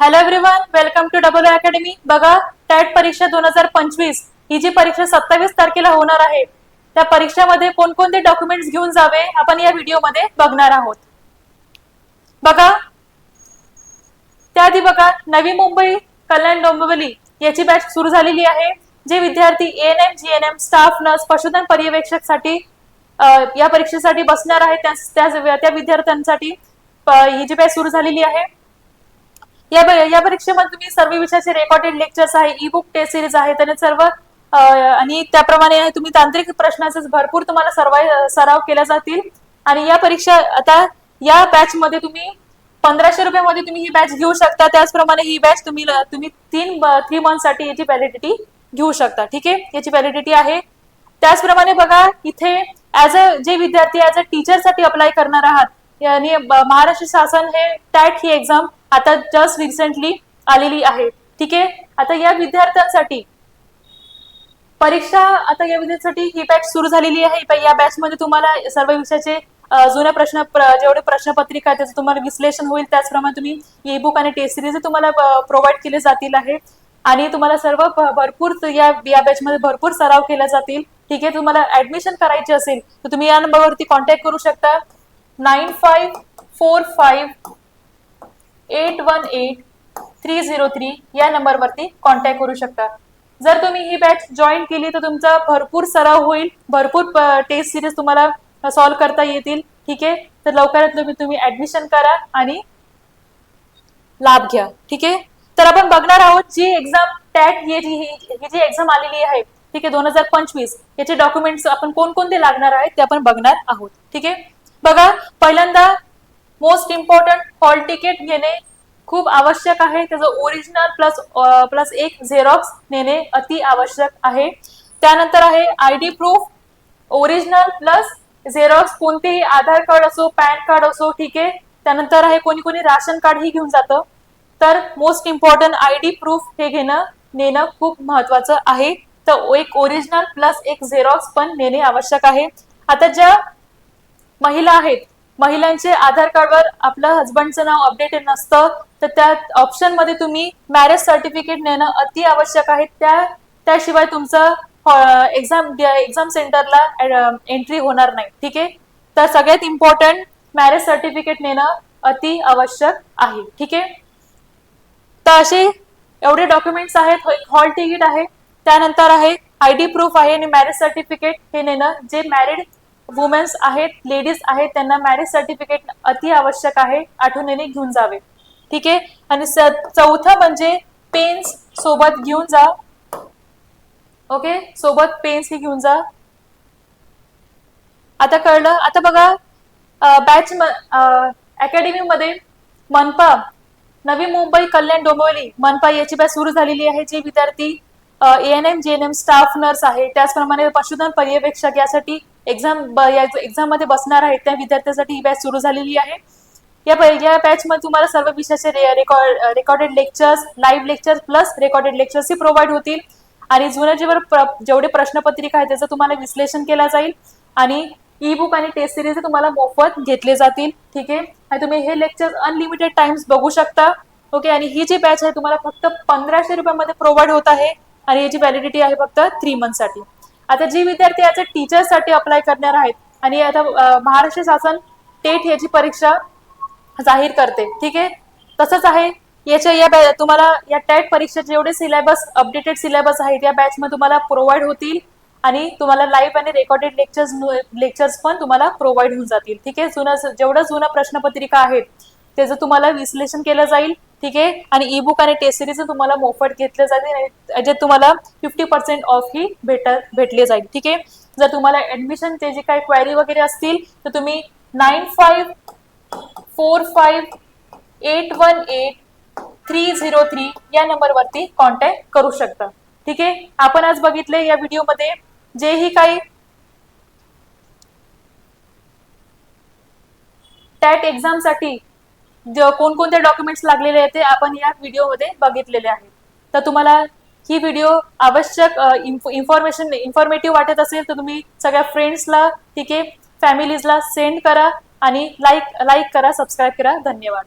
Hello everyone welcome to double academy बघा TAT परीक्षा दोन हजार पंचवीस ही जी परीक्षा सत्तावीस तारखेला होणार आहे त्या परीक्षेमध्ये कोणकोणते डॉक्युमेंट्स घेऊन जावे आपण या व्हिडिओमध्ये बघणार आहोत. बघा त्याआधी बघा नवी मुंबई कल्याण डोंबिवली याची बॅच सुरू झालेली आहे जे विद्यार्थी N M G N M staff nurse पशुधन पर्यवेक्षकसाठी या परीक्षेसाठी बसणार आहेत त्या त्या विद्यार्थ्यांसाठी ही जी बॅच सुरू झालेली आहे. या या परीक्षेमध्ये तुम्ही सर्व विषयाचे रेकॉर्डेड लेक्चर्स आहे ई बुक टेस्ट सिरीज आहे त्याने सर्व आणि त्याप्रमाणे तुम्ही तांत्रिक प्रश्नाचे भरपूर तुम्हाला सर्व सराव केला जातील. आणि या परीक्षा आता या बॅच मध्ये तुम्ही पंधराशे रुपयामध्ये तुम्ही ही बॅच घेऊ शकता. त्याचप्रमाणे ही बॅच तुम्ही तुम्ही तीन थ्री मंथसाठी याची व्हॅलिडिटी घेऊ शकता. ठीक आहे? याची व्हॅलिडिटी आहे. त्याचप्रमाणे बघा इथे ऍज अ जे विद्यार्थी ऍज अ टीचरसाठी अप्लाय करणार आहात आणि महाराष्ट्र शासन हे टॅट ही एक्झाम आता जस्ट रिसेंटली आलेली आहे. ठीक? आहे आता या विद्यार्थ्यांसाठी परीक्षा आता या विद्यार्थ्यांसाठी ही बॅच सुरू झालेली आहे. या बॅच मध्ये तुम्हाला सर्व विषयाचे जुन्या प्रश्न जेवढे प्रश्नपत्रिका आहे त्याचं तुम्हाला विश्लेषण होईल. त्याचप्रमाणे तुम्ही ई बुक आणि टेस्ट सिरीज तुम्हाला प्रोव्हाइड केले जातील आहे. आणि तुम्हाला सर्व भरपूर या या बॅचमध्ये भरपूर सराव केला जातील. ठीक? आहे तुम्हाला ऍडमिशन करायची असेल तर तुम्ही या नंबरवरती कॉन्टॅक्ट करू शकता. Nine five four five eight one eight three zero three या नंबरवरती कॉन्टॅक्ट करू शकता. जर तुम्ही ही बॅच जॉईन केली तर तुमचा भरपूर सराव होईल. भरपूर टेस्ट सिरीज तुम्हाला सॉल्व्ह करता येतील. ठीक आहे? तर लवकरात तुम्ही तुम्ही ऍडमिशन करा आणि लाभ घ्या. ठीक आहे? तर आपण बघणार आहोत जी एक्झाम टॅट ही जी ही जी एक्झाम आलेली आहे ठीक आहे? दोन हजार पंचवीस याचे डॉक्युमेंट्स आपण कोणकोणते लागणार आहेत ते आपण बघणार आहोत. ठीक आहे? बघा पहिल्यांदा मोस्ट इम्पॉर्टंट हॉल तिकीट घेणे खूप आवश्यक आहे. त्याचं ओरिजिनल प्लस प्लस एक झेरॉक्स नेणे अति आवश्यक आहे. त्यानंतर आहे I D proof original plus xerox कोणतेही आधार कार्ड असो पॅन कार्ड असो ठीक आहे. त्यानंतर आहे कोणी कोणी राशन कार्ड ही घेऊन जातं. तर most important I D proof हे घेणं नेणं खूप महत्वाचं आहे. तर एक ओरिजिनल प्लस एक झेरॉक्स पण नेणे आवश्यक आहे. आता ज्या महिला आहेत महिलांचे आधार कार्डवर आपलं हस्बंडचं नाव अपडेटेड नसतं तर त्या ऑप्शनमध्ये तुम्ही मॅरेज सर्टिफिकेट नेणं अति आवश्यक आहे. त्या त्याशिवाय तुमचं एक्झाम एक्झाम सेंटरला एंट्री होणार नाही. ठीक आहे? तर सगळ्यात इम्पॉर्टंट मॅरेज सर्टिफिकेट नेणं अति आवश्यक आहे. ठीक आहे? तर असे एवढे डॉक्युमेंट्स आहेत हॉल तिकीट आहे. त्यानंतर आहे आय डी प्रूफ आहे आणि मॅरेज सर्टिफिकेट हे नेणं जे मॅरिड वुमेन्स आहेत लेडीज आहेत त्यांना मॅरेज सर्टिफिकेट अति आवश्यक आहे आठवणीने घेऊन जावे. ठीक आहे? आणि चौथं म्हणजे पेन्स सोबत घेऊन जा. ओके? सोबत पेन्स ही घेऊन जा. आता कळलं? आता बघा बॅच अकॅडमी मध्ये मनपा नवी मुंबई कल्याण डोंबिवली मनपा याची बॅच सुरू झालेली आहे जे विद्यार्थी N M J N M staff nurse आहे. त्याचप्रमाणे पशुधन पर्यवेक्षक यासाठी एक्झाम एक्झाममध्ये बसणार आहेत त्या विद्यार्थ्यांसाठी ही बॅच सुरू झालेली आहे. या या बॅच मध्ये तुम्हाला सर्व विषयाचे record recorded lectures live lectures plus recorded lectures ही प्रोव्हाइड होतील. आणि जुन्या जेवढे प्र- जेवढे प्रश्नपत्रिका आहेत त्याचं तुम्हाला विश्लेषण केलं जाईल. आणि ई बुक आणि टेस्ट सिरीज तुम्हाला मोफत घेतले जातील. ठीक आहे? आणि तुम्ही हे लेक्चर अनलिमिटेड टाइम्स बघू शकता. ओके? आणि ही जी बॅच आहे तुम्हाला फक्त पंधराशे रुपयामध्ये प्रोव्हाइड होत आहे. आणि याची व्हॅलिडिटी आहे फक्त थ्री मंथसाठी आता जी विद्यार्थी याच्या टीचरसाठी अप्लाय करणार आहेत आणि आता महाराष्ट्र शासन टेट याची परीक्षा जाहीर करते. ठीक आहे? तसंच आहे. याच्या या तुम्हाला या टॅट परीक्षेचे जेवढे सिलेबस अपडेटेड सिलेबस आहेत या बॅचमध्ये तुम्हाला प्रोव्हाइड होतील आणि तुम्हाला लाईव्ह आणि रेकॉर्डेड लेक्चर्स लेक्चर्स पण तुम्हाला प्रोव्हाइड होऊन जातील. ठीक आहे? जुनं जेवढं जुनं प्रश्नपत्रिका आहेत त्याचं तुम्हाला विश्लेषण केलं जाईल ठीक आहे? आणि ई बुक आणि टेस्ट सिरीज तुम्हाला मोफत घेतले जाईल जे तुम्हाला फिफ्टी पर्सेंट ऑफ ही भेट भेटले जाईल. ठीक आहे? जर तुम्हाला ऍडमिशन ते जे काही क्वायरी वगैरे असतील तर तुम्ही nine five four five eight one eight three zero three या नंबरवरती कॉन्टॅक्ट करू शकता. ठीक आहे? आपण आज बघितले या व्हिडिओमध्ये जेही काही टॅट एक्झामसाठी कोणकोणते डॉक्युमेंट्स लागलेले आहेत ते आपण या व्हिडिओमध्ये बघितलेले आहे तर तुम्हाला ही व्हिडिओ आवश्यक इन्फॉर्मेशन इन्फॉर्मेटिव्ह वाटत असेल तर तुम्ही सगळ्या फ्रेंड्सला ठीक आहे फॅमिलीजला सेंड करा आणि लाईक लाईक करा सबस्क्राईब करा. धन्यवाद.